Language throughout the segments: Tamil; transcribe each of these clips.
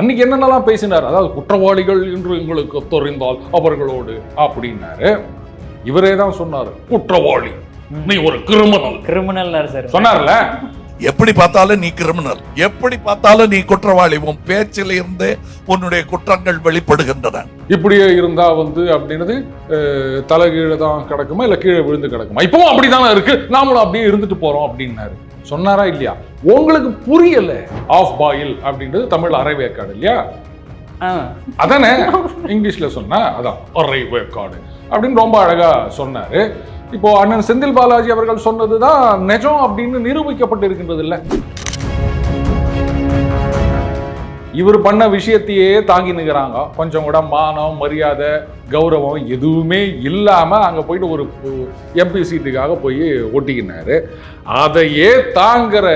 அன்னைக்கு என்னென்னலாம் பேசினார்? அதாவது குற்றவாளிகள் என்று உங்களுக்கு தெரிந்தால் அவர்களோடு அப்படின்னாரு. இவரே தான் சொன்னாரு குற்றவாளி நீ ஒரு கிரிமினல். Criminal sir. சொன்னார்ல? எப்படி பார்த்தாலும் நீ கிரிமினல். எப்படி பார்த்தாலும் நீ குற்றவாளி? உன் பேச்சில் இருந்தே உன்னுடைய குற்றங்கள் வெளிப்படுகின்றன. இப்படியே இருந்தா வந்து அப்படின்னது அஹ், தலை கீழே தான் கிடக்குமா? இல்ல கீழே விழுந்து கிடக்குமா? இப்பவும் அப்படிதானே இருக்கு. நாமளும் அப்படியே இருந்துட்டு போறோம் அப்படின்னாரு. சொன்னாரா இல்லையா? உங்களுக்கு புரியல. ஆஃப் பாயில் அப்படின்றது தமிழ் அரை வேக்காடு இல்லையா? ஆ. அதானே? இங்கிலீஷ்ல சொன்னா அதான் அரை வேக்காடு அப்படின்னு ரொம்ப அழகா சொன்னாரு. இப்போ அண்ணன் செந்தில் பாலாஜி அவர்கள் சொன்னதுதான் நிஜம் அப்படின்னு நிரூபிக்கப்பட்டு இருக்கின்றது இல்ல இவர் பண்ண விஷயத்தையே தாங்கி நிற்கிறாங்க கொஞ்சம் கூட மானம் மரியாதை கௌரவம் எதுவுமே இல்லாமல் அங்கே போயிட்டு ஒரு எம்பி சீட்டுக்காக போய் ஒட்டிக்கினார். அதையே தாங்கிற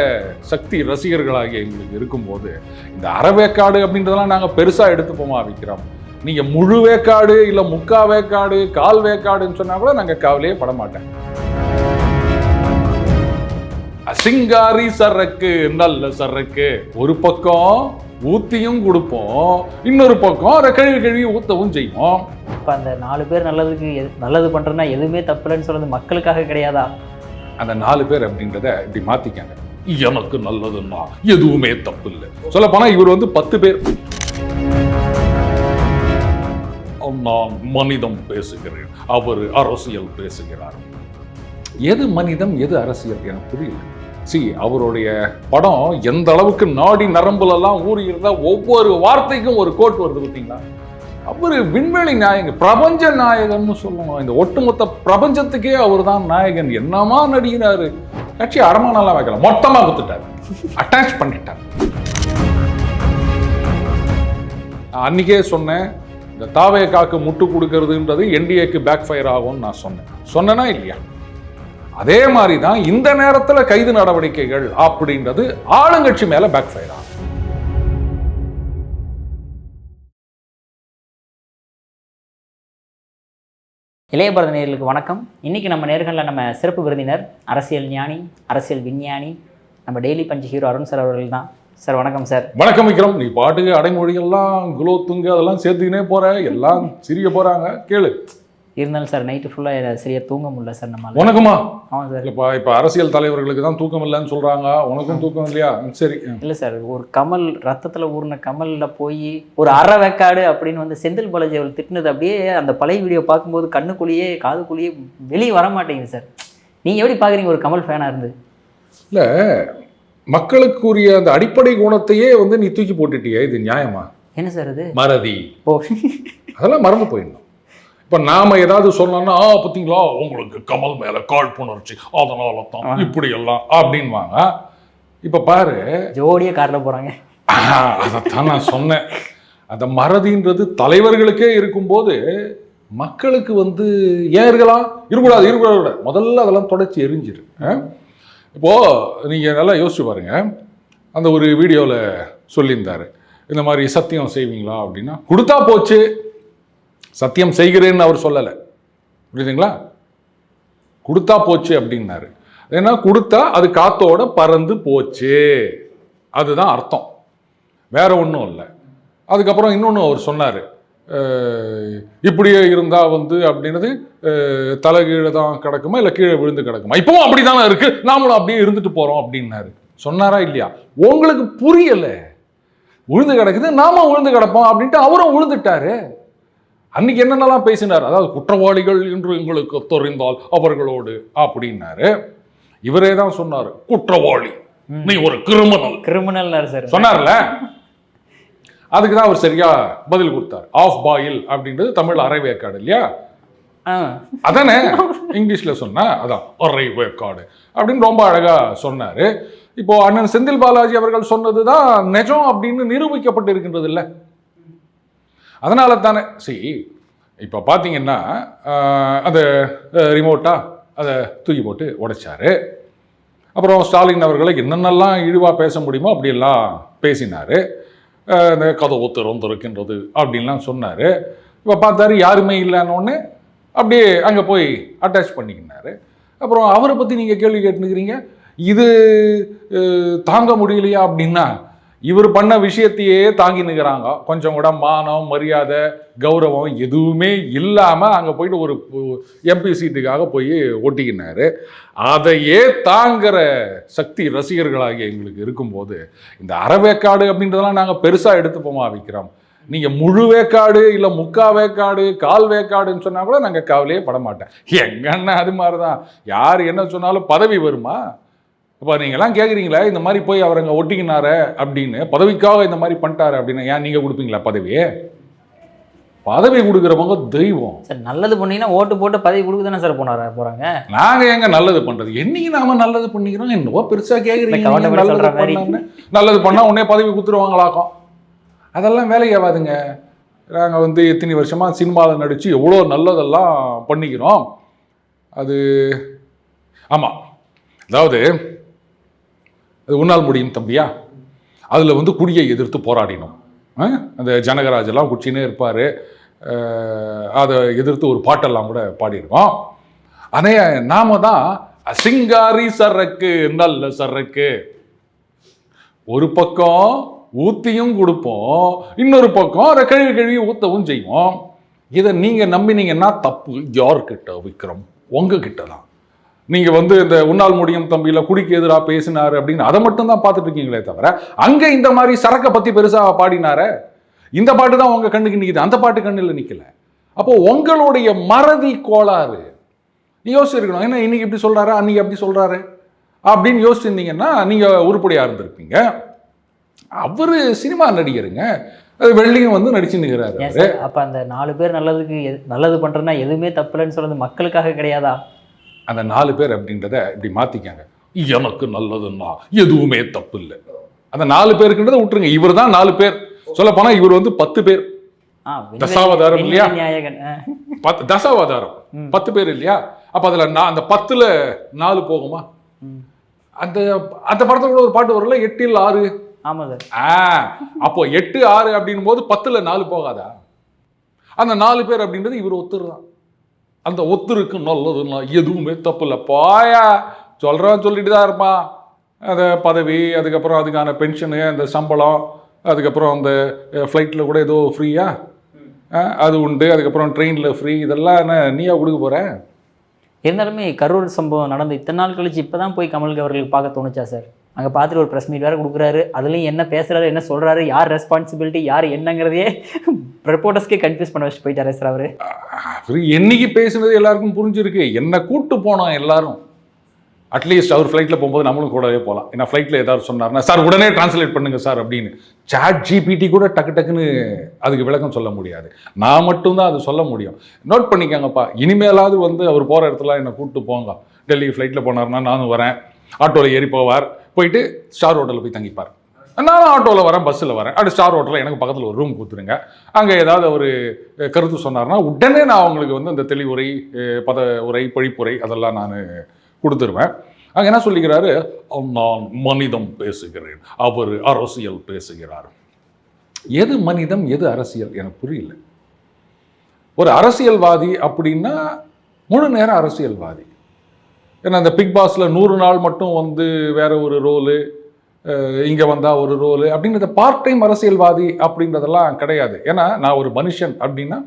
சக்தி ரசிகர்களாகிய எங்களுக்கு இருக்கும்போது இந்த அறவேக்காடு அப்படின்றதெல்லாம் நாங்கள் பெருசாக எடுத்துப்போமா விற்கிறோம் நீங்கள் முழு வேக்காடு இல்லை முக்கா வேக்காடு கால் வேக்காடுன்னு சொன்னால் கூட நாங்கள் கவலையே பட மாட்டேன். சிங்காரி சரக்கு நல்ல சரக்கு. ஒரு பக்கம் ஊத்தியும் கொடுப்போம். இன்னொரு பக்கம் அதை கழுவி கழுவி ஊத்தவும் செய்வோம். இப்போ அந்த நாலு பேர் நல்லதுக்கு எது- நல்லது பண்றேன்னா எதுவுமே தப்புலன்னு சொல்றது மக்களுக்காக கிடையாதா? அந்த நாலு பேர் அப்படின்றத இப்படி மாத்திக்காங்க. எனக்கு நல்லதுன்னா எதுவுமே தப்பு இல்லை சொல்ல போனா இவர் வந்து பத்து பேர். நான் மனிதம் பேசுகிறேன். அவர் அரசியல் பேசுகிறார். எது மனிதம் எது அரசியல் எனக்கு புரியல. சி அவருடைய படம் எந்த அளவுக்கு நாடி நரம்புலெல்லாம் ஊறி ஒவ்வொரு வார்த்தைக்கும் ஒரு கோட் வருது பார்த்தீங்களா? அவர் விண்வெளி நாயகன் பிரபஞ்ச நாயகன்னு சொல்லுவோம் இந்த ஒட்டுமொத்த பிரபஞ்சத்துக்கே அவர் தான் நாயகன். என்னமா நடிகிறாரு கட்சி அடமானலாம் வைக்கல. மொத்தமாக கொடுத்துட்டார் அட்டாச் பண்ணிட்டார். நான் அன்னைக்கே சொன்னேன் இந்த தாவையை காக்கு முட்டு கொடுக்கறதுன்றது என்டிஏக்கு பேக் ஃபயர் ஆகும்னு நான் சொன்னேன். சொன்னேனா இல்லையா? அதே மாதிரி தான் இந்த நேரத்துல கைது நடவடிக்கைகள் அப்படின்றது ஆளுங்கட்சி மேல பேக் ஃபயர் ஆகும் இளைய பாரத நேயர்களுக்கு வணக்கம். இன்னைக்கு நம்ம நேர்களில் நம்ம சிறப்பு விருந்தினர் அரசியல் ஞானி அரசியல் விஞ்ஞானி நம்ம டெய்லி பஞ்சு ஹீரோ அருண் சார் அவர்கள் தான். சார் வணக்கம் சார். வணக்கம் விக்ரம். நீ பாட்டுக்கு அடைமொழிகள்லாம் குலோ துங்க அதெல்லாம் சேர்த்துக்கினே போற. எல்லாம் சிரிய போறாங்க. கேளு. இருந்தாலும் சார் நைட்டு ஃபுல்லாக சரியா தூங்க முடியல சார் நம்மளால. உனக்குமா? ஆமாம் சார். இல்லப்பா இப்ப அரசியல் தலைவர்களுக்கு தான் தூக்கம் இல்லைன்னு சொல்றாங்க. உனக்கும் தூக்கம் இல்லையா? சரி. இல்லை சார் ஒரு கமல் ரத்தத்தில் ஊறின கமலில் போய் ஒரு அரை வேக்காடு அப்படின்னு வந்து செந்தில் பாலாஜி அவர்கள் திட்டினது அப்படியே அந்த பழைய வீடியோ பார்க்கும்போது கண்ணுக்குள்ளேயே காதுக்குள்ளேயே வெளியே வர மாட்டேங்குது சார். நீங்கள் எப்படி பார்க்குறீங்க? ஒரு கமல் ஃபேனாக இருந்து. இல்ல மக்களுக்குரிய அந்த அடிப்படை குணத்தையே வந்து நீ தூக்கி போட்டுட்டியே. இது நியாயமா? என்ன சார் இது மறதி. ஓ. அதெல்லாம் மறந்து போயிடணும். இப்ப நாம ஏதாவது சொன்னோம்னா ஆ பார்த்தீங்களா உங்களுக்கு கமல் மேல காழ்ப்புணர்ச்சி. அதனால தான் இப்படி எல்லாம் அப்படின்வாங்க. இப்ப பாரு. ஜோடியாக காரில் போகிறாங்க அதைத்தான் நான் சொன்னேன். அந்த மறதின்றது தலைவர்களுக்கே இருக்கும்போது மக்களுக்கு வந்து ஏன் இருக்கலாம்? இருக்கக்கூடாது இருக்கக்கூடாது முதல்ல அதெல்லாம் தொடச்சி எரிஞ்சிரு. ஆ? இப்போ நீங்க நல்லா யோசிச்சு பாருங்க. அந்த ஒரு வீடியோவில் சொல்லியிருந்தாரு. இந்த மாதிரி சத்தியம் செய்வீங்களா? அப்படின்னா கொடுத்தா போச்சு. சத்தியம் செய்கிறேன்னு அவர் சொல்லலை. புரியுதுங்களா? கொடுத்தா போச்சு அப்படின்னாரு. ஏன்னா கொடுத்தா அது காத்தோட பறந்து போச்சு. அதுதான் அர்த்தம். வேற ஒன்றும் இல்லை. அதுக்கப்புறம் இன்னொன்று அவர் சொன்னார். இப்படியே இருந்தால் வந்து அப்படின்னது தலைகீழே தலை கீழே தான் கிடக்குமா இல்லை கீழே விழுந்து கிடக்குமா? இப்பவும் அப்படிதானே இருக்குது நாமளும் அப்படியே இருந்துட்டு போகிறோம் அப்படின்னாரு. சொன்னாரா இல்லையா? உங்களுக்கு புரியலை. விழுந்து கிடக்குது நாம விழுந்து கிடப்போம் அப்படின்ட்டு அவரும் விழுந்துட்டாரு. அன்னைக்கு என்னென்னலாம் பேசினார்? அதாவது குற்றவாளிகள் என்று எங்களுக்கு தெரிந்தால் அவர்களோடு அப்படின்னாரு. இவரே தான் சொன்னார் குற்றவாளி. நீ ஒரு கிரிமினல். Criminal sir. சொன்னார்ல? அதுக்கு தான் அவர் சரியா பதில் கொடுத்தார். ஆஃப் பாயில் அப்படின்றது தமிழ் அரை வேக்காடு இல்லையா அதானே? இங்கிலீஷ்ல சொன்னா அதான் அரை வேக்காடு அப்படின்னு ரொம்ப அழகா சொன்னாரு. இப்போ அண்ணன் செந்தில் பாலாஜி அவர்கள் சொன்னதுதான் நிஜம் அப்படின்னு நிரூபிக்கப்பட்டு இருக்கின்றது இல்ல அதனால தானே சரி இப்போ பார்த்தீங்கன்னா அந்த ரிமோட்டாக அதை தூக்கி போட்டு உடைச்சாரு. அப்புறம் ஸ்டாலின் அவர்களை என்னென்னலாம் இழிவாக பேச முடியுமோ அப்படியெல்லாம் பேசினார். இந்த கதவு திறந்திருக்கின்றது அப்படின்லாம் சொன்னார். இப்போ பார்த்தாரு யாருமே இல்லைன்னொன்னே அப்படியே அங்கே போய் அட்டாச் பண்ணிக்கினாரு. அப்புறம் அவரை பற்றி நீங்கள் கேள்வி கேட்டுக்கிறீங்க இது தாங்க முடியலையா அப்படின்னா இவர் பண்ண விஷயத்தையே தாங்கி நிற்கிறாங்க கொஞ்சம் கூட மானம் மரியாதை கௌரவம் எதுவுமே இல்லாமல் அங்கே போயிட்டு ஒரு எம்பி சீட்டுக்காக போய் ஒட்டிக்கினார் அதையே தாங்கிற சக்தி ரசிகர்களாகிய எங்களுக்கு இருக்கும்போது இந்த அறவேக்காடு அப்படின்றதெல்லாம் நாங்கள் பெருசாக எடுத்துப்போமா விற்கிறோம் நீங்கள் முழு வேக்காடு இல்லை முக்கா வேக்காடு கால் வேக்காடுன்னு சொன்னால் கூட நாங்கள் கவலையே பட மாட்டேன். எங்க அது மாதிரி தான் யார் என்ன சொன்னாலும் பதவி வருமா? இப்போ நீங்கள்லாம் கேட்குறீங்களே இந்த மாதிரி போய் அவர் அங்கே ஒட்டிக்கினாரு அப்படின்னு பதவிக்காக இந்த மாதிரி பண்ணிட்டாரு அப்படின்னு ஏன் நீங்கள் கொடுப்பீங்களா பதவி? பதவி கொடுக்குறவங்க தெய்வம். சார் நல்லது பண்ணீங்கன்னா ஓட்டு போட்டு பதவி கொடுக்க தானே சார் போனாரா போறாங்க? நாங்க எங்க நல்லது பண்றது? என்னைக்கு நாம நல்லது பண்ணிக்கிறோம்? என்னவோ பெருசா கேக்குறீங்க இந்த கவர்மெண்ட் நல்லது சொல்ற மாதிரி. பண்ணான்னு. நல்லது பண்ணா உடனே பதவி கொடுத்துருவாங்களாக்கும் அதெல்லாம் வேலையாவாதுங்க நாங்க வந்து எத்தனை வருஷமா சினிமாவில் நடிச்சு எவ்வளோ நல்லதெல்லாம் பண்ணிக்கிறோம். அது ஆமா. அதாவது அது உன்னால் முடியும் தம்பியா? அதில் வந்து குடியை எதிர்த்து போராடினோம். ஆ? அந்த ஜனகராஜெல்லாம் குச்சின்னு குச்சினே இருப்பார் அதை எதிர்த்து ஒரு பாட்டெல்லாம் கூட பாடியிருக்கோம் அனைய நாம தான் சிங்காரி சரக்கு நல்ல சரக்கு. ஒரு பக்கம் ஊத்தியும் கொடுப்போம் இன்னொரு பக்கம் அதை கழுவி கழுவி ஊத்தவும் செய்வோம். இதை நீங்கள் நம்பினீங்கன்னா தப்பு யார்கிட்ட விக்ரம்? உங்ககிட்ட தான் நீங்க வந்து இந்த உன்னால் முடியும் தம்பியில குடிக்கு எதிராக பேசினாரு அப்படின்னு அதை மட்டும் தான் பார்த்துட்டு இருக்கீங்களே தவிர அங்க இந்த மாதிரி சரக்கை பத்தி பெருசா பாடினாரே இந்த பாட்டு தான் உங்க கண்ணுக்கு நிக்குது. அந்த பாட்டு கண்ணுல நிக்கல. அப்போ உங்களுடைய மறதி கோளாறு. யோசிச்சிருக்கணும் என்ன இன்னைக்கு இப்படி சொல்றாரு? அன்னைக்கு அப்படி சொல்றாரு? அப்படின்னு யோசிச்சிருந்தீங்கன்னா நீங்க உருப்படியா இருந்திருப்பீங்க. அவரு சினிமா நடிகருங்க. அது வெள்ளியும் வந்து நடிச்சு நிற்கிறாரு அப்ப அந்த நாலு பேர் நல்லதுக்கு நல்லது பண்றதுன்னா எதுவுமே தப்புலன்னு சொல்றது மக்களுக்காக கிடையாதா? அந்த நாலு பேர் அப்படின்றத இப்படி மாத்திக்காங்க. எனக்கு நல்லதுன்னா எதுவுமே தப்பு இல்லை அந்த நாலு பேருக்குன்றதை விட்டுருங்க. இவர் தான் நாலு பேர். சொல்ல போனா இவர் வந்து பத்து பேர். தசாவதாரம் இல்லையா? பத்து தசாவதாரம். பத்து பேர் இல்லையா? அப்ப அதுல நான் அந்த பத்துல நாலு போகுமா. அந்த அந்த படத்துல கூட ஒரு பாட்டு வரல எட்டில் ஆறு. ஆமா சார். ஆ அப்போ எட்டு ஆறு அப்படின்னும் போது பத்துல நாலு போகாதா? அந்த நாலு பேர் அப்படின்றது இவர் ஒத்துரு தான் அந்த ஒத்துருக்கு நல்லதுன்னா எதுவுமே தப்பு இல்லை பாயா சொல்கிறவன் சொல்லிட்டு தான் இருப்பான். அந்த பதவி அதுக்கப்புறம் அதுக்கான பென்ஷனு அந்த சம்பளம் அதுக்கப்புறம் அந்த ஃப்ளைட்டில் கூட ஏதோ ஃப்ரீயா அது உண்டு. அதுக்கப்புறம் ட்ரெயினில் ஃப்ரீ இதெல்லாம் என்ன நீயா கொடுக்க போகிற இருந்தாலுமே கரூர் சம்பவம் நடந்து இத்தனை நாள் கழிச்சு இப்போ தான் போய் கமல் அவர்களுக்கு பார்க்க தோணுச்சா சார்? அங்கே பார்த்துட்டு ஒரு ப்ரெஸ் மீட் வேறு கொடுக்குறாரு. அதுலேயும் என்ன பேசுறாரு என்ன சொல்கிறாரு யார் ரெஸ்பான்சிபிலிட்டி யார் என்னங்கிறதையே ரிப்போர்ட்டர்ஸ்க்கே கன்ஃபியூஸ் பண்ண வச்சுட்டு போயிட்டாரே சார் அவர். அவர் என்னைக்கு பேசுனது எல்லாருக்கும் புரிஞ்சிருக்கு. என்ன கூப்பிட்டு போனோம் எல்லாரும் அட்லீஸ்ட் அவர் ஃப்ளைட்டில் போகும்போது நம்மளும் கூடவே போகலாம் ஏன்னா ஃப்ளைட்டில் ஏதாவது சொன்னார்னா சார் உடனே டிரான்ஸ்லேட் பண்ணுங்க சார் அப்படின்னு. சாட் ஜிபிடி கூட டக்கு டக்குன்னு அதுக்கு விளக்கம் சொல்ல முடியாது. நான் மட்டும்தான் அது சொல்ல முடியும். நோட் பண்ணிக்கோங்கப்பா இனிமேலாவது வந்து அவர் போகிற இடத்துல என்னை கூப்பிட்டு போங்க. டெல்லி ஃப்ளைட்டில் போனார்னா நானும் வரேன். ஆட்டோவில் ஏறி போவார். போயிட்டு ஸ்டார் ஹோட்டலில் போய் தங்கிப்பார். நானும் ஆட்டோவில் வரேன் பஸ்ஸில் வரேன். அப்படி ஸ்டார் ஹோட்டலில் எனக்கு பக்கத்தில் ஒரு ரூம் கொடுத்துருங்க. அங்கே ஏதாவது ஒரு கருத்து சொன்னார்னா உடனே நான் அவங்களுக்கு வந்து அந்த தெளிவுரை பத உரை பழிப்புரை அதெல்லாம் நான் கொடுத்துருவேன். அங்கே என்ன சொல்லிக்கிறாரு? நான் மனிதம் பேசுகிறேன். அவர் அரசியல் பேசுகிறார். எது மனிதம் எது அரசியல்? எனக்கு புரியல. ஒரு அரசியல்வாதி அப்படின்னா முழு நேரம் அரசியல்வாதி. ஏன்னா அந்த பிக் பாஸில் நூறு நாள் மட்டும் வந்து வேற ஒரு ரோலு இங்கே வந்தால் ஒரு ரோலு அப்படின்றத பார்ட் டைம் அரசியல்வாதி அப்படின்றதெல்லாம் கிடையாது. ஏன்னா நான் ஒரு மனுஷன் அப்படின்னா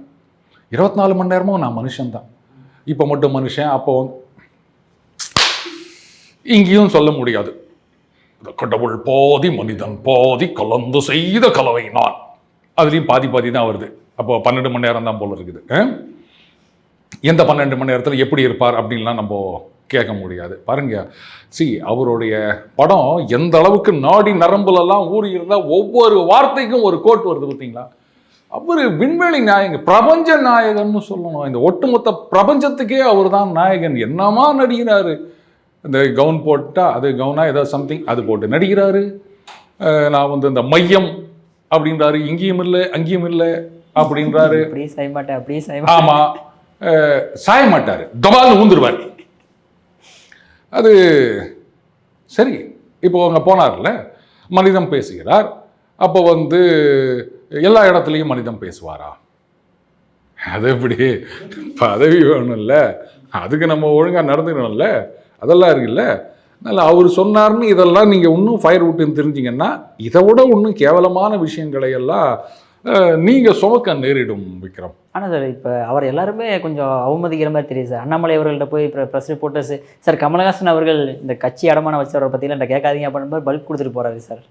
இருபத்தி நாலு மணி நேரமும் நான் மனுஷன் தான். இப்போ மட்டும் மனுஷன் அப்போ இங்கேயும் சொல்ல முடியாது. கடவுள் பாதி மனிதன் பாதி கலந்து செய்த கலவை நான். அதுலேயும் பாதி பாதி தான் வருது. அப்போ பன்னெண்டு மணி நேரம் தான் போல இருக்குது. எந்த பன்னெண்டு மணி நேரத்தில் எப்படி இருப்பார் அப்படின்லாம் நம்ம கேட்க முடியாது. பாருங்க சி அவருடைய படம் எந்த அளவுக்கு நாடி நரம்புலெல்லாம் ஊறி இருந்தால் ஒவ்வொரு வார்த்தைக்கும் ஒரு கோட் வருது பார்த்தீங்களா? அவர் விண்வெளி நாயகன் பிரபஞ்ச நாயகன்னு சொல்லணும். இந்த ஒட்டுமொத்த பிரபஞ்சத்துக்கே அவர் தான் நாயகன். என்னமா நடிக்கிறாரு? இந்த கவுன் போட்டா அது கவுனா ஏதாவது சம்திங் அது போட்டு நடிக்கிறாரு. அஹ் நான் வந்து இந்த மையம் அப்படின்றாரு. இங்கேயும் இல்லை அங்கேயும் இல்லை அப்படின்றாரு. அப்படியே செய்ய மாட்டேன் அப்படியே சாய மாட்டாரு தபால்னு ஊந்துருவார். அது சரி. இப்போ அவங்க போனார்ல மனிதம் பேசுகிறார். அப்போ வந்து எல்லா இடத்துலையும் மனிதம் பேசுவாரா? அது எப்படி? பதவி வேணும்ல. அதுக்கு நம்ம ஒழுங்காக நடந்துக்கணும்ல. அதெல்லாம் இருக்குல்ல. அதனால் அவர் சொன்னார்னு இதெல்லாம் நீங்கள் இன்னும் ஃபயர் விட்டுன்னு தெரிஞ்சிங்கன்னா இதை விட இன்னும் கேவலமான விஷயங்களை எல்லாம் நீங்கள் சுமக்க நேரிடும் விக்ரம். ஆனால் சார் இப்போ அவர் எல்லாருமே கொஞ்சம் அவமதிக்கிற மாதிரி தெரியுது சார். அண்ணாமலை அவர்கள்ட்ட போய் ப்ரெஸ் ரிப்போர்ட்டர்ஸ் சார் கமலஹாசன் அவர்கள் இந்த கட்சி அடமான வச்சவரை பற்றிலாம் இந்த கேட்காதீங்க அப்படின்னு மாதிரி பல்க் கொடுத்துட்டு போறாரு சார்.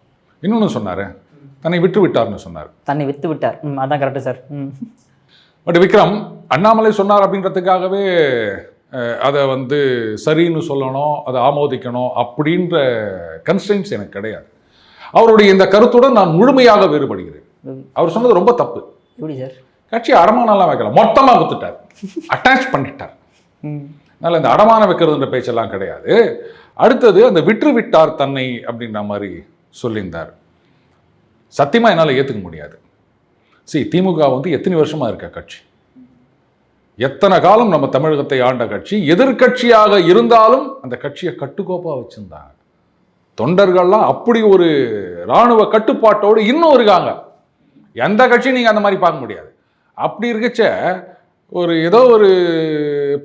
இன்னொன்று சொன்னார். தன்னை விட்டு விட்டார்னு சொன்னார். தன்னை வித்து விட்டார். ம் அதான் கரெக்டு சார். ம். பட் விக்ரம் அண்ணாமலை சொன்னார் அப்படின்றதுக்காகவே அதை வந்து சரின்னு சொல்லணும் அதை ஆமோதிக்கணும் அப்படின்ற கன்ஸ்டன்ஸ் எனக்கு கிடையாது. அவருடைய இந்த கருத்துடன் நான் முழுமையாக வேறுபடுகிறேன். அவர் சொன்னது ரொம்ப தப்பு. எப்படி சார்? கட்சி அடமானம்லாம் வைக்கல. மொத்தமாக குத்துட்டார். அட்டாச் பண்ணிட்டார். அதனால் இந்த அடமானம் வைக்கிறதுன்ற பேச்செல்லாம் கிடையாது. அடுத்தது அந்த விற்று விட்டார் தன்னை அப்படின்ற மாதிரி சொல்லியிருந்தார். சத்தியமாக என்னால் ஏற்றுக்க முடியாது. சி திமுக வந்து எத்தனை வருஷமாக இருக்க கட்சி? எத்தனை காலம் நம்ம தமிழகத்தை ஆண்ட கட்சி? எதிர்க்கட்சியாக இருந்தாலும் அந்த கட்சியை கட்டுக்கோப்பாக வச்சுருந்தாங்க. தொண்டர்கள்லாம் அப்படி ஒரு இராணுவ கட்டுப்பாட்டோடு இன்னும் இருக்காங்க. எந்த கட்சியும் நீங்கள் அந்த மாதிரி பார்க்க முடியாது. அப்படி இருக்கச்ச ஒரு ஏதோ ஒரு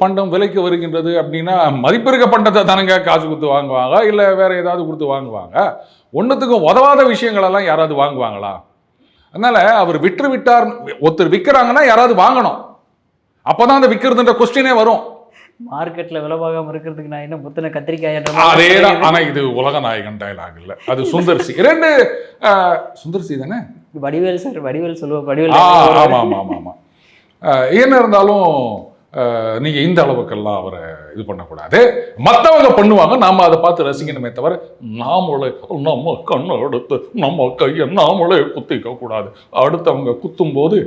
பண்டம் விலைக்கு வருகின்றது அப்படின்னா மதிப்பிருக்க பண்டத்தை தானங்க காசு கொடுத்து வாங்குவாங்க இல்லை வேற ஏதாவது கொடுத்து வாங்குவாங்க. ஒன்றுத்துக்கும் உதவாத விஷயங்களெல்லாம் யாராவது வாங்குவாங்களா? அதனால அவர் விற்று விட்டார் ஒருத்தர் விற்கிறாங்கன்னா யாராவது வாங்கணும். அப்பதான் அந்த விற்கிறதுன்ற கொஸ்டினே வரும். மார்க்கெட்டில் விலபாகாம இருக்கிறதுக்கு நான் என்ன முத்தின கத்திரிக்காய் அதேதான். ஆனா இது உலக நாயகன் டயலாக் இல்ல. அது சுந்தர்சி ரெண்டு சுந்தர்சி தானே? வடிவேல் சார் வடிவேல் சொல்லுவோம் வடிவேல் ஆமா ஆமா ஆமா ஆமா. ஆஹ், என்ன இருந்தாலும் நீங்க இந்த அளவுக்கெல்லாம் அவரை இது பண்ணக்கூடாது. மத்தவங்க பண்ணுவாங்க நாம அதை பார்த்து ரசிக்கணுமே தவிர நாமளே நம்ம கண்ணை எடுத்து நம்ம கையை நாமளே குத்திக்க கூடாது அடுத்தவங்க குத்தும் போது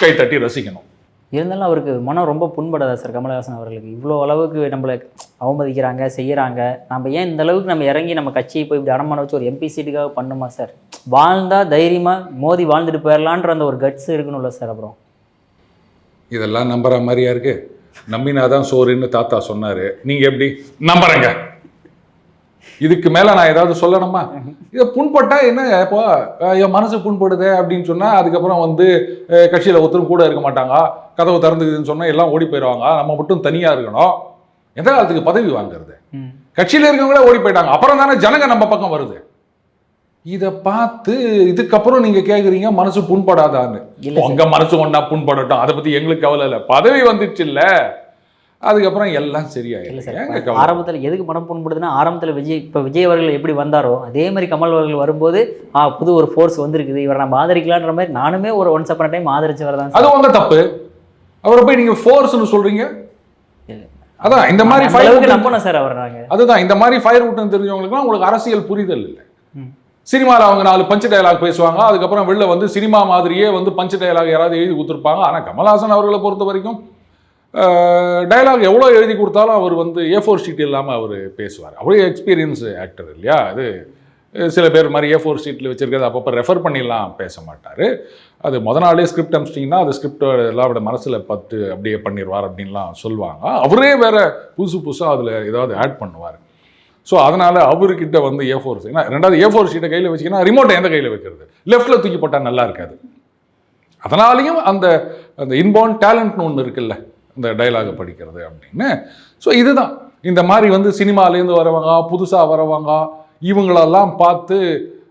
கை தட்டி ரசிக்கணும். இருந்தாலும் அவருக்கு மனம் ரொம்ப புண்படாதா சார் கமலஹாசன் அவர்களுக்கு? இவ்வளோ அளவுக்கு நம்மளை அவமதிக்கிறாங்க செய்கிறாங்க நம்ம ஏன் இந்த அளவுக்கு நம்ம இறங்கி நம்ம கட்சியை போய் இப்படி அடமான வச்சு ஒரு எம்பி சீட்டுக்காக பண்ணுமா சார்? வாழ்ந்தா தைரியமாக மோதி வாழ்ந்துட்டு போயிடலான்ற அந்த ஒரு கட்ஸ் இருக்கணும்ல சார் அப்புறம். இதெல்லாம் நம்புற மாதிரியா இருக்கு? நம்பினாதான் சோறுன்னு தாத்தா சொன்னாரு. நீங்க எப்படி? நம்புறேங்க. இதுக்கு மேல நான் ஏதாவது சொல்லணுமா? இதை புண்பட்டா என்ன? இப்போ என் மனசு புண்படுதே அப்படின்னு சொன்னா அதுக்கப்புறம் வந்து கட்சியில ஒருத்தரும் கூட இருக்க மாட்டாங்க. கதவு திறந்துக்குதுன்னு சொன்னா எல்லாம் ஓடி போயிடுவாங்க. நம்ம மட்டும் தனியா இருக்கணும். எந்த காலத்துக்கு பதவி வாங்குறது. கட்சியில இருக்கவங்களே ஓடி போயிட்டாங்க. அப்புறம் தானே ஜனங்க நம்ம பக்கம் வருது. இதை பார்த்து இதுக்கப்புறம் நீங்க கேக்குறீங்க மனசு புண்படாதான்னு. உங்க மனசு ஒன்னா புண்படட்டும். அதை பத்தி எங்களுக்கு கவலை இல்லை. பதவி வந்துச்சு இல்ல அதுக்கப்புறம் எல்லாம் இல்லை சரியாயிடும் சார் ஏங்க கவலை? ஆரம்பத்தில் எதுக்கு மனம் புண்படுதுன்னா ஆரம்பத்தில் விஜய் இப்போ விஜய் அவர்கள் எப்படி வந்தாரோ அதே மாதிரி கமல் அவர்கள் வரும்போது ஆ புது ஒரு ஃபோர்ஸ் வந்திருக்குது இவரை நம்ம ஆதரிக்கலான்ற மாதிரி நானுமே ஒரு ஒன்ஸ் அப்பான டைம் ஆதரிச்சவர் தான் அது உங்க தப்பு. அவரை போய் நீங்க ஃபோர்ஸ்னு சொல்றீங்க? இல்ல. அதான் இந்த மாதிரி விட்டு- நம்பணும் சார் அவர் நாங்க. அதுதான் இந்த மாதிரி ஃபயர் விட்டுன்னு தெரிஞ்சவங்களுக்குலாம் உங்களுக்கு அரசியல் புரிதல் இல்லை. சினிமாவில் அவங்க நாலு பஞ்சு டயலாக் பேசுவாங்க அதுக்கப்புறம் வெளில வந்து சினிமா மாதிரியே வந்து பஞ்சு டயலாக் யாராவது எழுதி கொடுத்துருப்பாங்க. ஆனால் கமல்ஹாசன் அவர்களை பொறுத்த வரைக்கும் டயலாக் எவ்வளோ எழுதி கொடுத்தாலும் அவர் வந்து ஏ ஃபோர் ஷீட் இல்லாமல் அவர் பேசுவார். அவரே எக்ஸ்பீரியன்ஸ் ஆக்டர் இல்லையா? அது சில பேர் மாதிரி ஏ ஃபோர் ஷீட்டில் வச்சுருக்கிறது அப்பப்போ ரெஃபர் பண்ணிலாம் பேச மாட்டார். அது முத நாளே ஸ்கிரிப்ட் அனுப்பிச்சிட்டிங்கன்னா அது ஸ்கிரிப்ட் எல்லாம் அவரோட மனசில் பத்து அப்படியே பண்ணிடுவார் அப்படின்லாம் சொல்லுவாங்க. அவரே வேறு புதுசு புதுசாக அதில் ஏதாவது ஆட் பண்ணுவார். ஸோ அதனால் அவர்கிட்ட வந்து ஏ ஃபோர் ஏன்னா ரெண்டாவது ஏ ஃபோர் ஷீட்டை கையில் வச்சிங்கன்னா ரிமோட்டை எந்த கையில் வைக்கிறது? லெஃப்ட்டில் தூக்கி போட்டால் நல்லா இருக்காது. அதனாலையும் அந்த அந்த இன்பார்ன் டேலண்ட்னு ஒன்று இருக்குல்ல. இந்த டைலாகை படிக்கிறது அப்படின்னு. ஸோ இதுதான். இந்த மாதிரி வந்து சினிமாலேருந்து வரவங்க புதுசாக வரவங்க இவங்களெல்லாம் பார்த்து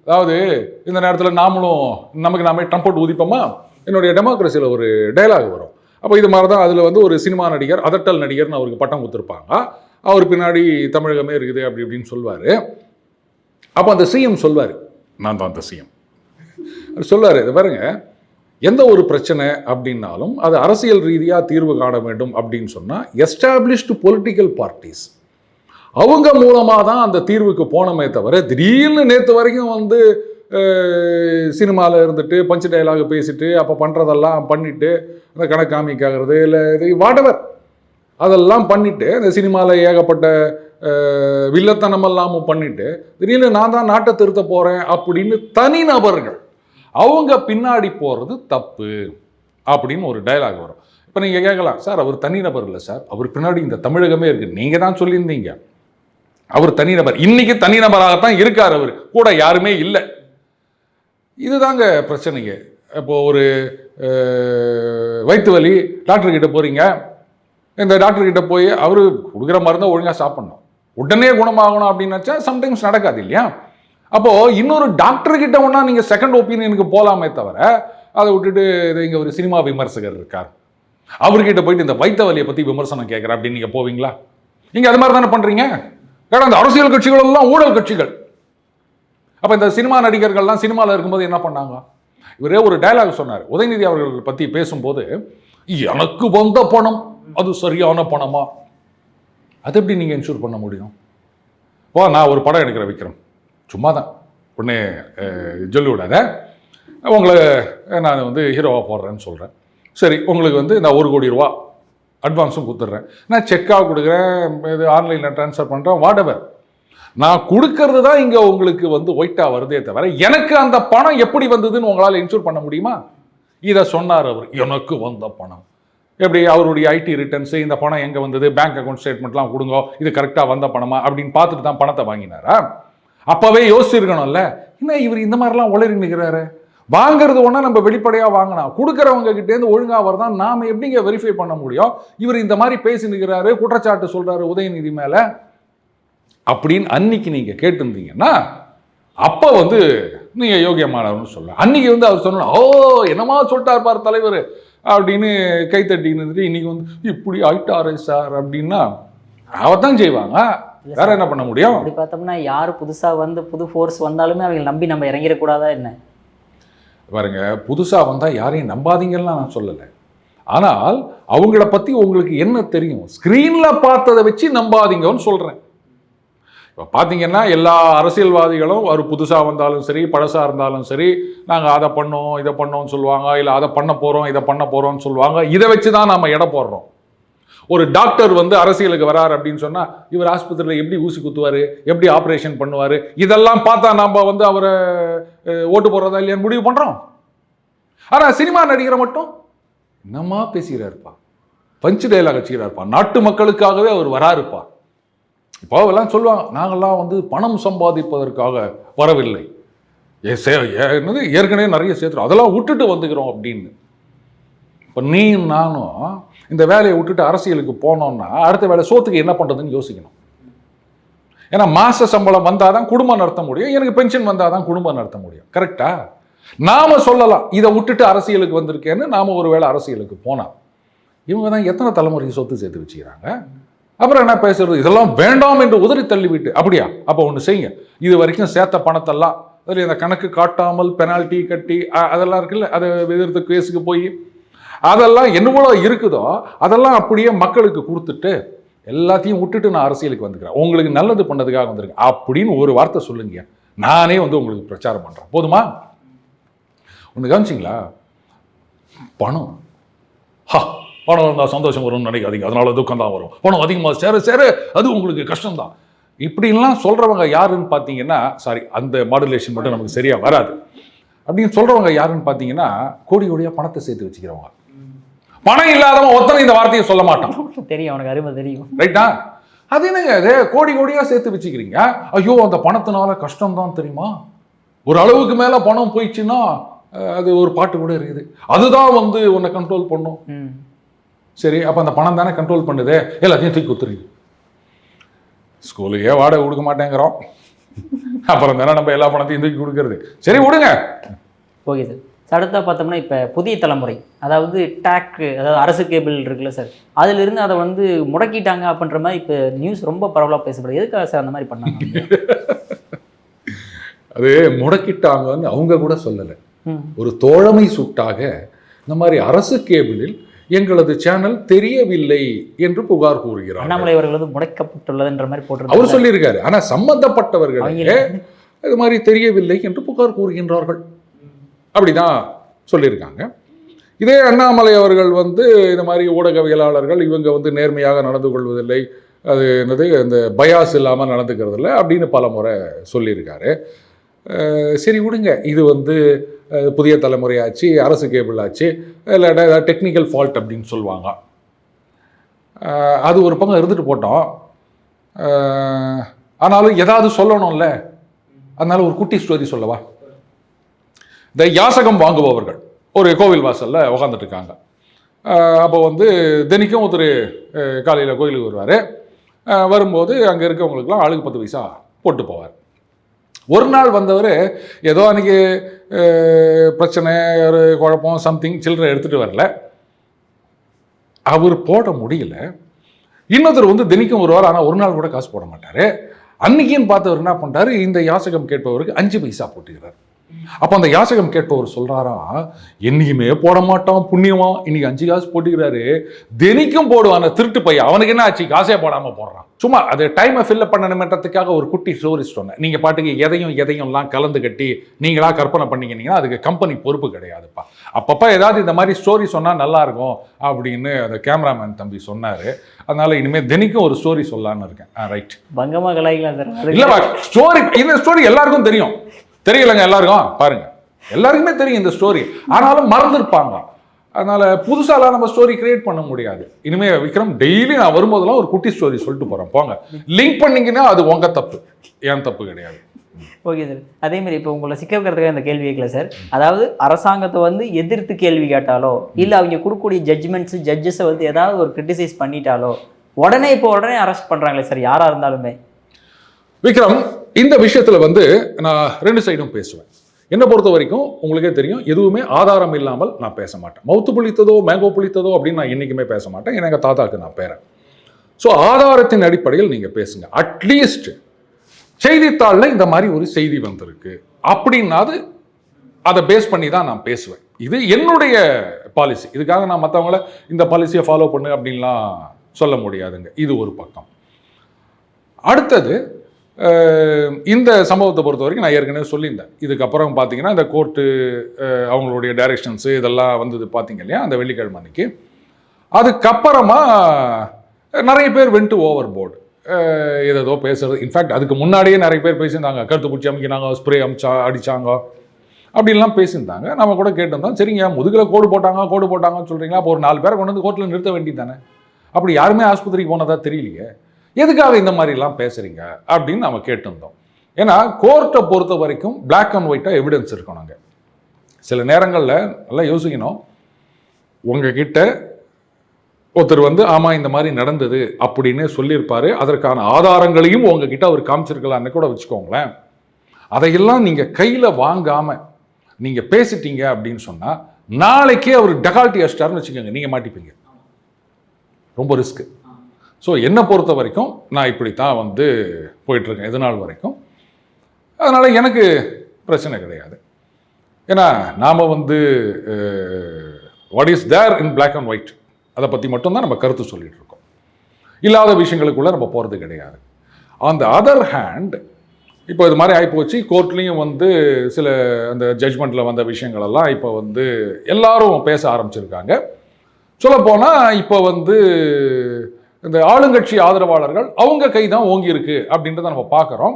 அதாவது இந்த நேரத்தில் நாமளும் நமக்கு நாமே ட்ரம்பட் ஊதிப்போமா என்னுடைய டெமோக்ரஸியில் ஒரு டைலாக் வரும். அப்போ இது மாதிரி தான் அதில் வந்து ஒரு சினிமா நடிகர் அதட்டல் நடிகர்னு அவருக்கு பட்டம் கொடுத்துருப்பாங்க. அவர் பின்னாடி தமிழகமே இருக்குது அப்படி இப்படின்னு சொல்வார். அப்போ அந்த சிஎம் சொல்வார். நான் தான் அந்த சிஎம் சொல்வார் இது பாருங்க. எந்த ஒரு பிரச்சனை அப்படின்னாலும் அது அரசியல் ரீதியாக தீர்வு காண வேண்டும் அப்படின்னு சொன்னால் எஸ்டாப்ளிஷ்டு பொலிட்டிக்கல் பார்ட்டிஸ் அவங்க மூலமாக தான் அந்த தீர்வுக்கு போனமே தவிர திடீர்னு நேற்று வரைக்கும் வந்து சினிமாவில் இருந்துட்டு பஞ்சு டைலாக் பேசிட்டு அப்போ பண்ணுறதெல்லாம் பண்ணிட்டு அந்த கணக்கு காமிக்காகிறது இல்லை இது வாட்டவர் அதெல்லாம் பண்ணிவிட்டு இந்த சினிமாவில் ஏகப்பட்ட வில்லத்தனமெல்லாமும் பண்ணிவிட்டு திடீர்னு நான் தான் நாட்டை திருத்த போகிறேன் அப்படின்னு தனி நபர்கள் அவங்க பின்னாடி போகிறது தப்பு அப்படின்னு ஒரு டயலாக் வரும். இப்போ நீங்கள் கேட்கலாம் சார் அவர் தனிநபர் இல்லை சார். அவர் பின்னாடி இந்த தமிழகமே இருக்குது நீங்கள் தான் சொல்லியிருந்தீங்க. அவர் தனிநபர் இன்னைக்கு தனிநபராகத்தான் இருக்கார் அவர். கூட யாருமே இல்லை. இதுதாங்க பிரச்சனைங்க. இப்போ ஒரு வயிற்று வலி டாக்டர்கிட்ட கிட்ட இந்த டாக்டர்கிட்ட போய் அவர் கொடுக்குற மருந்தை ஒழுங்காக சாப்பிட்ணும். உடனே குணமாகணும் அப்படின்னு நினச்சா சம்டைம்ஸ் நடக்காது இல்லையா? அப்போது இன்னொரு டாக்டர் கிட்ட ஒன்றா நீங்கள் செகண்ட் ஒப்பீனியனுக்கு போகலாமே தவிர அதை விட்டுட்டு இது இங்கே ஒரு சினிமா விமர்சகர் இருக்கார். அவர்கிட்ட போயிட்டு இந்த வைத்த வலியை பற்றி விமர்சனம் கேட்குறேன் அப்படின்னு நீங்கள் போவீங்களா? நீங்கள் அது மாதிரி தானே பண்ணுறீங்க ஏன்னா அந்த அரசியல் கட்சிகள் எல்லாம் ஊழல் கட்சிகள். அப்போ இந்த சினிமா நடிகர்கள்லாம் சினிமாவில் இருக்கும்போது என்ன பண்ணாங்க? இவரே ஒரு டயலாக் சொன்னார். உதயநிதி அவர்கள் பற்றி பேசும்போது எனக்கு வந்த பணம் அது சரியான பணமா? அது எப்படி நீங்கள் இன்சூர் பண்ண முடியும்? ஓ நான் ஒரு படம் எடுக்கிற விக்ரம். சும்மா தான் உடனே சொல்லி விடாத உங்களை நான் வந்து ஹீரோவாக போடுறேன்னு சொல்கிறேன் சரி உங்களுக்கு வந்து நான் ஒரு கோடி ரூபா அட்வான்ஸும் கொடுத்துட்றேன். நான் செக்காக கொடுக்குறேன் இது ஆன்லைனில் ட்ரான்ஸ்ஃபர் பண்ணுறேன் வாட் நான் கொடுக்கறது தான் இங்கே உங்களுக்கு வந்து ஒயிட்டாக வருதே தவிர எனக்கு அந்த பணம் எப்படி வந்ததுன்னு உங்களால் இன்சூர் பண்ண முடியுமா? இதை சொன்னார் அவர். எனக்கு வந்த பணம். எப்படி அவருடைய ஐடி ரிட்டர்ன்ஸு இந்த பணம் எங்கே வந்தது? பேங்க் அக்கௌண்ட் ஸ்டேட்மெண்ட்லாம் கொடுங்க இது கரெக்டாக வந்த பணமா? அப்படின்னு பார்த்துட்டு தான் பணத்தை வாங்கினாரா? அப்போவே யோசிச்சிருக்கணும்ல என்ன இவர் இந்த மாதிரிலாம் உளறி நிற்கிறாரு வாங்குறது ஒன்றா நம்ம வெளிப்படையாக வாங்கினா கொடுக்குறவங்க கிட்டேருந்து ஒழுங்காக வரதான் நாம் எப்படிங்க வெரிஃபை பண்ண முடியும்? இவர் இந்த மாதிரி பேசி நிற்கிறாரு குற்றச்சாட்டு சொல்கிறாரு உதயநிதி மேலே. அப்படின்னு அன்னைக்கு நீங்கள் கேட்டிருந்தீங்கன்னா அப்போ வந்து நீங்கள் யோகியமானவர்னு சொல்லலாம் அன்னைக்கு வந்து அவர் சொன்னா ஓ என்னமா சொல்லிட்டார் பார் தலைவர். அப்படின்னு கைத்தட்டின்னு இருந்துட்டு இன்னைக்கு வந்து இப்படி ஆயிட்டாரு சார். அப்படின்னா அவர் தான் செய்வாங்க. வேற என்ன பண்ண முடியும்? அப்படி பார்த்தோம்னா யார் புதுசா வந்து புது ஃபோர்ஸ் வந்தாலுமே அவங்க நம்பி நம்ம இறங்கிடக்கூடாதா என்ன? பாருங்க புதுசாக வந்தால் யாரையும் நம்பாதீங்கலாம் நான் சொல்லலை. ஆனால் அவங்கள பற்றி உங்களுக்கு என்ன தெரியும்? ஸ்க்ரீனில் பார்த்ததை வச்சு நம்பாதீங்கன்னு சொல்கிறேன் இப்போ பார்த்தீங்கன்னா எல்லா அரசியல்வாதிகளும் ஒரு புதுசாக வந்தாலும் சரி பழசாக இருந்தாலும் சரி நாங்கள் அதை பண்ணோம் இதை பண்ணோம்னு சொல்லுவாங்க இல்லை அதை பண்ண போகிறோம் இதை பண்ண போகிறோம்னு சொல்லுவாங்க. இதை வச்சு தான் நம்ம எடை போடுறோம். ஒரு டாக்டர் வந்து அரசியலுக்கு வரார் அப்படின்னு சொன்னால் இவர் ஆஸ்பத்திரியில் எப்படி ஊசி குத்துவார் எப்படி ஆப்ரேஷன் பண்ணுவார் இதெல்லாம் பார்த்தா நாம் வந்து அவரை ஓட்டு போடுறதா இல்லையான்னு முடிவு பண்ணுறோம் ஆனால் சினிமா நடிகரை மட்டும் என்னம்மா பேசுகிறாருப்பா பஞ்சு டைலாக் வச்சுக்கிறாருப்பா. நாட்டு மக்களுக்காகவே அவர் வராருப்பா. இப்போ எல்லாம் சொல்லுவாங்க நாங்கள்லாம் வந்து பணம் சம்பாதிப்பதற்காக வரவில்லை. ஏ சே என்னது ஏற்கனவே நிறைய சேர்த்துறோம் அதெல்லாம் விட்டுட்டு வந்துக்கிறோம் அப்படின்னு. இப்போ நீ நானும் இந்த வேலையை விட்டுட்டு அரசியலுக்கு போனோம்னா அடுத்த வேலை சோத்துக்கு என்ன பண்ணுறதுன்னு யோசிக்கணும். ஏன்னா மாச சம்பளம் வந்தால் தான் குடும்பம் நடத்த முடியும். எனக்கு பென்ஷன் வந்தால் தான் குடும்பம் நடத்த முடியும். கரெக்டா நாம சொல்லலாம் இதை விட்டுட்டு அரசியலுக்கு வந்திருக்கேன்னு நாம ஒரு வேளை அரசியலுக்கு போனால் இவங்க தான் எத்தனை தலைமுறைக்கு சொத்து சேர்த்து வச்சுக்கிறாங்க? அப்புறம் என்ன பேசுறது? இதெல்லாம் வேண்டாம் என்று உதறி தள்ளிவிட்டு அப்படியா? அப்போ ஒன்று செய்யுங்க. இது வரைக்கும் சேர்த்த பணத்தெல்லாம் அதில் இந்த கணக்கு காட்டாமல் பெனால்ட்டி கட்டி அதெல்லாம் இருக்குல்ல அதை எதிர்த்து கேஸுக்கு போய் அதெல்லாம் என்னவோ இருக்குதோ அதெல்லாம் அப்படியே மக்களுக்கு கொடுத்துட்டு எல்லாத்தையும் விட்டுட்டு நான் அரசியலுக்கு வந்துக்கிறேன். உங்களுக்கு நல்லது பண்ணதுக்காக வந்திருக்கேன். அப்படின்னு ஒரு வார்த்தை சொல்லுங்க. நானே வந்து உங்களுக்கு பிரச்சாரம் பண்ணுறேன் போதுமா? ஒன்று கவனிச்சிங்களா? பணம். ஹா பணம் இருந்தால் சந்தோஷம் வரும்னு நினைக்காதீங்க. அதனால துக்கம் தான் வரும். பணம் அதிகமாக சேர சேர அது உங்களுக்கு கஷ்டம்தான் இப்படின்லாம் சொல்கிறவங்க யாருன்னு பார்த்தீங்கன்னா சாரி அந்த மாடுலேஷன் மட்டும் நமக்கு சரியாக வராது. அப்படின்னு சொல்கிறவங்க யாருன்னு பார்த்தீங்கன்னா கோடி கோடியாக பணத்தை சேர்த்து வச்சுக்கிறவங்க. பணம் இல்லாதவன் ஒத்தனை இந்த வார்த்தையை சொல்ல மாட்டான். தெரியும் அவனுக்கு அருமை தெரியும். ரைட்டா அது என்னங்க அது கோடி கோடியாக சேர்த்து வச்சுக்கிறீங்க? ஐயோ அந்த பணத்தினால கஷ்டம் தான் தெரியுமா? ஒரு அளவுக்கு மேலே பணம் போயிடுச்சுன்னா அது ஒரு பாட்டு கூட இருக்குது. அதுதான் வந்து உன்னை கண்ட்ரோல் பண்ணும். சரி அப்போ அந்த பணம் தானே கண்ட்ரோல் பண்ணுதே? எல்லாத்தையும் தூக்கி குத்துறீங்க ஸ்கூலுக்கே வாடகை கொடுக்க மாட்டேங்கிறோம். அப்புறம் தானே நம்ம எல்லா பணத்தையும் தூக்கி கொடுக்கறது. சரி விடுங்க. Okay sir. அடுத்தா பார்த்தோம்னா இப்போ புதிய தலைமுறை அதாவது டேக் அதாவது அரசு கேபிள் இருக்குல்ல சார் அதிலிருந்து அதை வந்து முடக்கிட்டாங்க அப்படின்ற மாதிரி இப்போ நியூஸ் ரொம்ப பரவலாக பேசப்படுது. எதுக்காக சார் அந்த மாதிரி பண்ணாங்க? அது முடக்கிட்டாங்கன்னு அவங்க கூட சொல்லலை. ஒரு தோழமை சுட்டாக இந்த மாதிரி அரசு கேபிளில் எங்களது சேனல் தெரியவில்லை என்று புகார் கூறுகிறார் அண்ணாமலை அவர்கள் வந்து முடக்கப்பட்டுள்ளதுன்ற மாதிரி அவர் போட்டிருந்தாங்க சொல்லியிருக்காரு. ஆனா சம்பந்தப்பட்டவர்களே இது மாதிரி தெரியவில்லை என்று புகார் கூறுகின்றார்கள். அப்படிதான் சொல்லியிருக்காங்க. இதே அண்ணாமலை அவர்கள் வந்து இந்த மாதிரி ஊடகவியலாளர்கள் இவங்க வந்து நேர்மையாக நடந்து கொள்வதில்லை. அது என்னது இந்த பயாஸ் இல்லாமல் நடந்துக்கிறது இல்லை அப்படின்னு பல முறை சொல்லியிருக்காரு. சரி விடுங்க இது வந்து புதிய தலைமுறையாச்சு அரசு கேபிள் ஆச்சு இல்லாட்டா ஏதாவது டெக்னிக்கல் ஃபால்ட் அப்படின்னு சொல்லுவாங்க. அது ஒரு பக்கம் இருந்துட்டு போட்டோம். ஆனாலும் ஏதாவது சொல்லணும்ல. அதனால ஒரு குட்டி ஸ்டோரி சொல்லவா? இந்த யாசகம் வாங்குபவர்கள். ஒரு கோவில் வாசலில் உக்காந்துட்டு இருக்காங்க அப்போ வந்து தினிக்கும் ஒருத்தர் காலையில் கோயிலுக்கு வருவார். வரும்போது அங்கே இருக்கவங்களுக்குலாம் ஆளுக்கு பத்து பைசா போட்டு போவார். ஒரு நாள் வந்தவர் ஏதோ அன்றைக்கி பிரச்சனை ஒரு குழப்பம் சம்திங் சில்லறை எடுத்துகிட்டு வரல. அவர் போட முடியல. இன்னொருத்தர் வந்து தினிக்கும் வருவார் ஆனால் ஒரு நாள் கூட காசு போட மாட்டார். அன்னைக்குன்னு பார்த்தவர் என்ன பண்ணுறாரு இந்த யாசகம் கேட்பவருக்கு அஞ்சு பைசா போட்டுக்கிறார். அப்போ அந்த யாசகம் கேட்பவர் சொல்றாரா என்னைக்குமே போட மாட்டான் புண்ணியமா இன்னைக்கு அஞ்சு காசு போட்டுக்கிறாரு. தினிக்கும் போடுவான் திருட்டு பையன் அவனுக்கு என்ன ஆச்சு? காசே போடாம போடுறான். சும்மா அது டைமை ஃபில்லப் பண்ணணுமென்றதுக்காக ஒரு குட்டி ஸ்டோரி சொன்னேன். நீங்க பாட்டுக்கு எதையும் எதையும்லாம் கலந்து கட்டி நீங்களா கற்பனை பண்ணிக்கினீங்கன்னா அதுக்கு கம்பெனி பொறுப்பு கிடையாதுப்பா. அப்பப்போ ஏதாவது இந்த மாதிரி ஸ்டோரி சொன்னா நல்லா இருக்கும் அப்படின்னு அந்த கேமராமேன் தம்பி சொன்னாரு. அதனால இனிமே தினிக்கும் ஒரு ஸ்டோரி சொல்லலான்னு இருக்கேன். ரைட் பங்கமா கலாய்க்கலாம் சார். அதுக்கு- இல்ல ஸ்டோரி இந்த ஸ்டோரி எல்லாருக்கும் தெரியும். தெரியலங்க எல்லாருக்கும்? பாருங்க. எல்லாருக்குமே தெரியும் இந்த ஸ்டோரி ஆனாலும் மறந்துருப்பாங்க அதனால புதுசாலாம் நம்ம ஸ்டோரி கிரியேட் பண்ண முடியாது. இனிமே விக்ரம் டெய்லி நான் வரும்போதெல்லாம் ஒரு குட்டி ஸ்டோரி சொல்லிட்டு போறேன். போங்க. லிங்க் பண்ணீங்கன்னா அது உங்க தப்பு. ஏன் தப்பு கிடையாது. ஓகே சார் அதே மாதிரி இப்போ உங்களை சிக்க வைக்கிறதுக்காக இந்த கேள்வி கேட்கல சார் அதாவது அரசாங்கத்தை வந்து எதிர்த்து கேள்வி கேட்டாலோ இல்லை அவங்க கொடுக்கக்கூடிய ஜட்ஜ்மெண்ட்ஸ் ஜட்ஜஸை வந்து ஏதாவது ஒரு கிரிட்டிசைஸ் பண்ணிட்டாலோ உடனே இப்போ உடனே அரெஸ்ட் பண்ணுறாங்களே சார் யாராக இருந்தாலுமே. விக்ரம் இந்த விஷயத்தில் வந்து நான் ரெண்டு சைடும் பேசுவேன். என்னை பொறுத்த வரைக்கும் உங்களுக்கே தெரியும் எதுவுமே ஆதாரம் இல்லாமல் நான் பேச மாட்டேன். மவுத்து புளித்ததோ மேங்கோ புளித்ததோ அப்படின்னு நான் என்றைக்குமே பேச மாட்டேன். ஏன்னா எங்கள் தாத்தாவுக்கு நான் பேரன். ஸோ ஆதாரத்தின் அடிப்படையில் நீங்கள் பேசுங்க. அட்லீஸ்ட் செய்தித்தாளில் இந்த மாதிரி ஒரு செய்தி வந்திருக்கு. அப்படின்னாது அதை பேஸ் பண்ணி தான் நான் பேசுவேன். இது என்னுடைய பாலிசி இதுக்காக நான் மற்றவங்கள இந்த பாலிசியை ஃபாலோ பண்ணு அப்படின்லாம் சொல்ல முடியாதுங்க. இது ஒரு பக்கம். அடுத்தது இந்த சம்பவத்தை பொறுத்த வரைக்கும் நான் ஏற்கனவே சொல்லியிருந்தேன். இதுக்கப்புறம் பார்த்தீங்கன்னா இந்த கோர்ட்டு அவங்களுடைய டைரக்ஷன்ஸு இதெல்லாம் வந்தது பார்த்தீங்க இல்லையா? அந்த வெள்ளிக்கிழமை அன்னைக்கு. அதுக்கப்புறமா நிறைய பேர் வென்ட்டு ஓவர் போர்டு ஏதோ பேசுறது. இன்ஃபேக்ட் அதுக்கு முன்னாடியே நிறைய பேர் பேசியிருந்தாங்க. கருத்து பூச்சி அமைக்கினாங்க ஸ்ப்ரே அமிச்சா அடித்தாங்க அப்படின்லாம் பேசியிருந்தாங்க. நம்ம கூட கேட்டிருந்தோம். சரிங்க முதுகில் கோடு போட்டாங்க கோடு போட்டாங்கன்னு சொல்கிறீங்களா அப்போ ஒரு நாலு பேரை கொண்டு வந்து கோர்ட்டில் நிறுத்த வேண்டியது தானே. அப்படி யாருமே ஆஸ்பத்திரிக்கு போனதா தெரியலையே. எதுக்காக இந்த மாதிரிலாம் பேசுகிறீங்க அப்படின்னு நம்ம கேட்டிருந்தோம். ஏன்னா கோர்ட்டை பொறுத்த வரைக்கும் பிளாக் அண்ட் ஒயிட்டாக எவிடன்ஸ் இருக்கணுங்க சில நேரங்களில் நல்லா யோசிக்கணும். உங்ககிட்ட ஒருத்தர் வந்து ஆமாம் இந்த மாதிரி நடந்தது அப்படின்னு சொல்லியிருப்பாரு. அதற்கான ஆதாரங்களையும் உங்ககிட்ட அவர் காமிச்சிருக்கலான்னு கூட வச்சுக்கோங்களேன். அதையெல்லாம் நீங்கள் கையில் வாங்காமல் நீங்கள் பேசிட்டீங்க அப்படின்னு சொன்னால் நாளைக்கே அவர் டகால்ட்டி அஸ்டார்னு வச்சுக்கோங்க. நீங்கள் மாட்டிப்பீங்க. ரொம்ப ரிஸ்க்கு ஸோ என்னை பொறுத்த வரைக்கும் நான் இப்படி தான் வந்து போயிட்டுருக்கேன் எது நாள் வரைக்கும். அதனால் எனக்கு பிரச்சனை கிடையாது. ஏன்னா நாம் வந்து what is there in black and white அதை பற்றி மட்டும்தான் நம்ம கருத்து சொல்லிகிட்டு இருக்கோம் இல்லாத விஷயங்களுக்குள்ளே நம்ம போகிறது கிடையாது. ஆன் த அதர் ஹேண்ட் இப்போ இது மாதிரி ஆகிப்போச்சு கோர்ட்லேயும் வந்து சில அந்த ஜட்ஜ்மெண்ட்டில் வந்த விஷயங்களெல்லாம் இப்போ வந்து எல்லாரும் பேச ஆரம்பிச்சிருக்காங்க. சொல்லப்போனால் இப்போ வந்து இந்த ஆளுங்கட்சி ஆதரவாளர்கள் அவங்க கை தான் ஓங்கி இருக்கு அப்படின்றத நம்ம பார்க்குறோம்.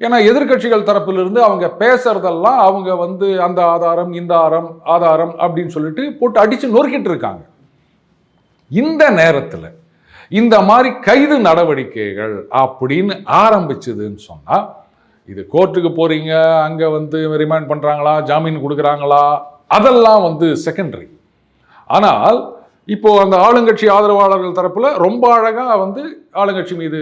ஏன்னா எதிர்க்கட்சிகள் தரப்பிலிருந்து அவங்க பேசுறதெல்லாம் அவங்க வந்து அந்த ஆதாரம் இந்த ஆரம் ஆதாரம் அப்படின்னு சொல்லிட்டு போட்டு அடித்து நொறுக்கிட்டு இருக்காங்க. இந்த நேரத்தில் இந்த மாதிரி கைது நடவடிக்கைகள் அப்படின்னு ஆரம்பிச்சதுன்னு சொன்னால் இது கோர்ட்டுக்கு போகிறீங்க அங்கே வந்து ரிமைண்ட் பண்ணுறாங்களா ஜாமீன் கொடுக்குறாங்களா அதெல்லாம் வந்து செகண்டரி ஆனால் இப்போது அந்த ஆளுங்கட்சி ஆதரவாளர்கள் தரப்பில் ரொம்ப அழகாக வந்து ஆளுங்கட்சி மீது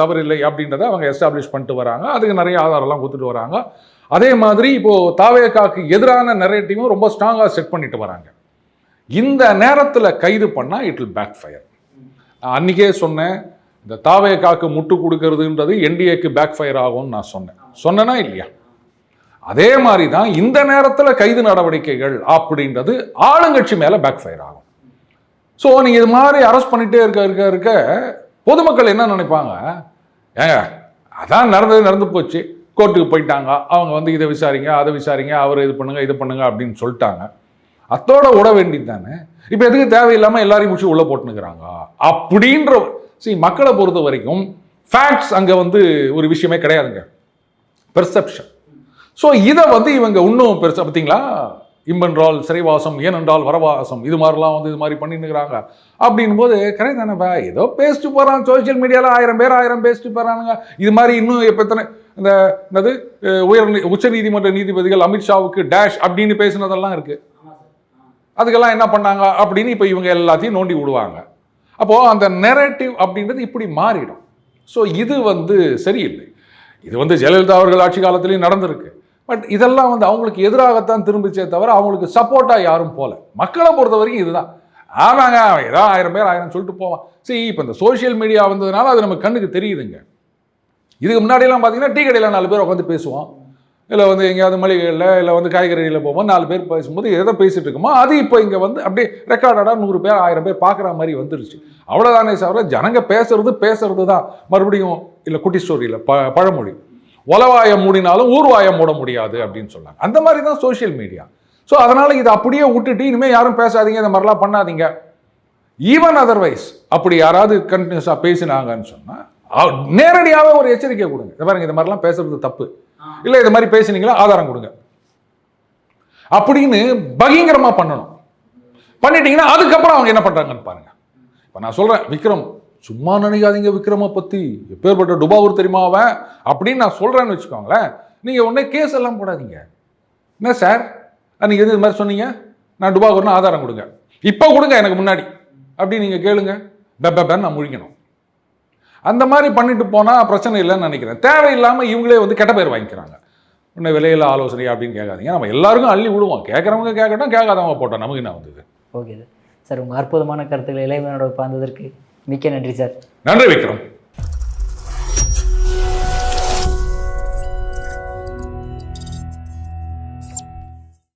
தவறில்லை அப்படின்றத அவங்க எஸ்டாப்ளிஷ் பண்ணிட்டு வராங்க. அதுக்கு நிறைய ஆதாரம்லாம் கொடுத்துட்டு வராங்க. அதே மாதிரி இப்போது தாவேக்காக்கு எதிரான நெரேட்டிவும் ரொம்ப ஸ்ட்ராங்காக செட் பண்ணிட்டு வராங்க. இந்த நேரத்தில் கைது பண்ணால் இட் வில் பேக் ஃபயர் அன்றைக்கே சொன்னேன் இந்த தாவேக்காக்கு முட்டு கொடுக்கறதுன்றது என்டிஏக்கு பேக் ஃபயர் ஆகும்னு நான் சொன்னேன். சொன்னேனா இல்லையா? அதே மாதிரி தான் இந்த நேரத்தில் கைது நடவடிக்கைகள் அப்படின்றது ஆளுங்கட்சி மேலே பேக் ஃபயர் ஆகும். ஸோ நீங்கள் இது மாதிரி அரெஸ்ட் பண்ணிகிட்டே இருக்க இருக்க இருக்க பொதுமக்கள் என்ன நினைப்பாங்க? ஏங்க அதான் நடந்தது நடந்து போச்சு. கோர்ட்டுக்கு போயிட்டாங்க. அவங்க வந்து இதை விசாரிங்க அதை விசாரிங்க அவர் இது பண்ணுங்க இது பண்ணுங்க அப்படின்னு சொல்லிட்டாங்க. அத்தோட விட வேண்டியது தானே? இப்போ எதுக்கு தேவையில்லாமல் எல்லாரையும் முடிச்சு உள்ளே போட்டுனுக்குறாங்க அப்படின்ற see மக்களை பொறுத்த வரைக்கும் ஃபேக்ட்ஸ் அங்கே வந்து ஒரு விஷயமே கிடையாதுங்க. பெர்செப்ஷன் ஸோ இதை வந்து இவங்க இன்னும் பெருசாக பார்த்தீங்களா? இம்பென்றால் சிறைவாசம் ஏனென்றால் வரவாசம். இது மாதிரிலாம் வந்து இது மாதிரி பண்ணின்னுக்குறாங்க. அப்படின் போது கரெக்ட் தானேப்பா ஏதோ பேசிட்டு போகிறான் சோஷியல் மீடியாவில் ஆயிரம் பேர் ஆயிரம் பேசிட்டு போகிறானுங்க இது மாதிரி இன்னும் இப்போ எத்தனை இந்த என்னது உயர் உச்ச நீதிமன்ற நீதிபதிகள் அமித்ஷாவுக்கு டேஷ் அப்படின்னு பேசினதெல்லாம் இருக்கு. அதுக்கெல்லாம் என்ன பண்ணாங்க? அப்படின்னு இப்போ இவங்க எல்லாத்தையும் நோண்டி விடுவாங்க. அப்போ அந்த நெரேட்டிவ் அப்படின்றது இப்படி மாறிடும். ஸோ இது வந்து சரியில்லை. இது வந்து ஜெயலலிதா அவர்கள் ஆட்சி காலத்திலையும் நடந்திருக்கு. பட் இதெல்லாம் வந்து அவங்களுக்கு எதிராகத்தான் திரும்பிச்சே தவிர அவங்களுக்கு சப்போர்ட்டாக யாரும் போல. மக்களை பொறுத்த வரைக்கும் இதுதான். ஆமாங்க ஏதோ ஆயிரம் பேர் ஆயிரம் சொல்லிட்டு போவான். சரி இப்போ இந்த சோஷியல் மீடியா வந்ததுனால அது நம்ம கண்ணுக்கு தெரியுதுங்க. இதுக்கு முன்னாடிலாம் பார்த்தீங்கன்னா டீ கடையில் நாலு பேர் உட்காந்து பேசுவோம். இல்லை வந்து எங்கேயாவது மளிகைகளில் இல்லை வந்து காய்கறிகளில் போகும்போது நாலு பேர் பேசும்போது எதை பேசிட்டு இருக்கோமோ அது இப்போ இங்கே வந்து அப்படியே ரெக்கார்டடாக நூறு பேர் ஆயிரம் பேர் பார்க்குற மாதிரி வந்துருச்சு. அவ்வளோதானே சார் ஜனங்க பேசுறது பேசுறது தான் மறுபடியும் இல்லை குட்டி ஸ்டோரியில் ப பழமொழி. உலவாயம் மூடினாலும் ஊர்வாயம் மூட முடியாது அப்படின்னு சொன்னாங்க. அந்த மாதிரி தான் சோஷியல் மீடியா ஸோ அதனால் இதை அப்படியே விட்டுட்டு இனிமேல் யாரும் பேசாதீங்க இந்த மாதிரிலாம் பண்ணாதீங்க. ஈவன் அதர்வைஸ் அப்படி யாராவது கண்டினியூஸாக பேசினாங்கன்னு சொன்னால் நேரடியாகவே ஒரு எச்சரிக்கை கொடுங்க. இதை பாருங்க இந்த மாதிரிலாம் பேசுறது தப்பு. இல்லை இது மாதிரி பேசுனீங்களா ஆதாரம் கொடுங்க. அப்படின்னு பகிங்கரமா பண்ணணும். பண்ணிட்டீங்கன்னா அதுக்கப்புறம் அவங்க என்ன பண்றாங்கன்னு பாருங்க. இப்போ நான் சொல்றேன் விக்ரம் சும்மா நினைக்காதீங்க விக்ரமை பற்றி எப்பேற்பட்ட டுபாவூர் தெரியுமா அவன்? அப்படின்னு நான் சொல்கிறேன்னு வச்சுக்கோங்களேன். நீங்கள் உடனே கேஸ் எல்லாம் போடாதீங்க. என்ன சார்? நீங்கள் எது இது மாதிரி சொன்னீங்க? நான் டுபாகூர்னு ஆதாரம் கொடுங்க. இப்போ கொடுங்க எனக்கு முன்னாடி. அப்படி நீங்கள் கேளுங்க. பெப்பேன்னு நான் முழிக்கணும். அந்த மாதிரி பண்ணிட்டு போனால் பிரச்சனை இல்லைன்னு நினைக்கிறேன். தேவையில்லாமல் இவங்களே வந்து கெட்ட பேர் வாங்கிக்கிறாங்க. உன்னை விலையில ஆலோசனை அப்படின்னு கேட்காதீங்க. நம்ம எல்லாருக்கும் அள்ளி விடுவோம். கேட்குறவங்க கேட்கட்டும் கேட்காதவங்க போட்டோம். நமக்கு என்ன வந்தது? Okay sir. சார் உங்கள் அற்புதமான கருத்துக்களை இளைஞனோட பகிர்ந்ததற்கு மிக்க நன்றி சார். நன்றி விக்ரம்.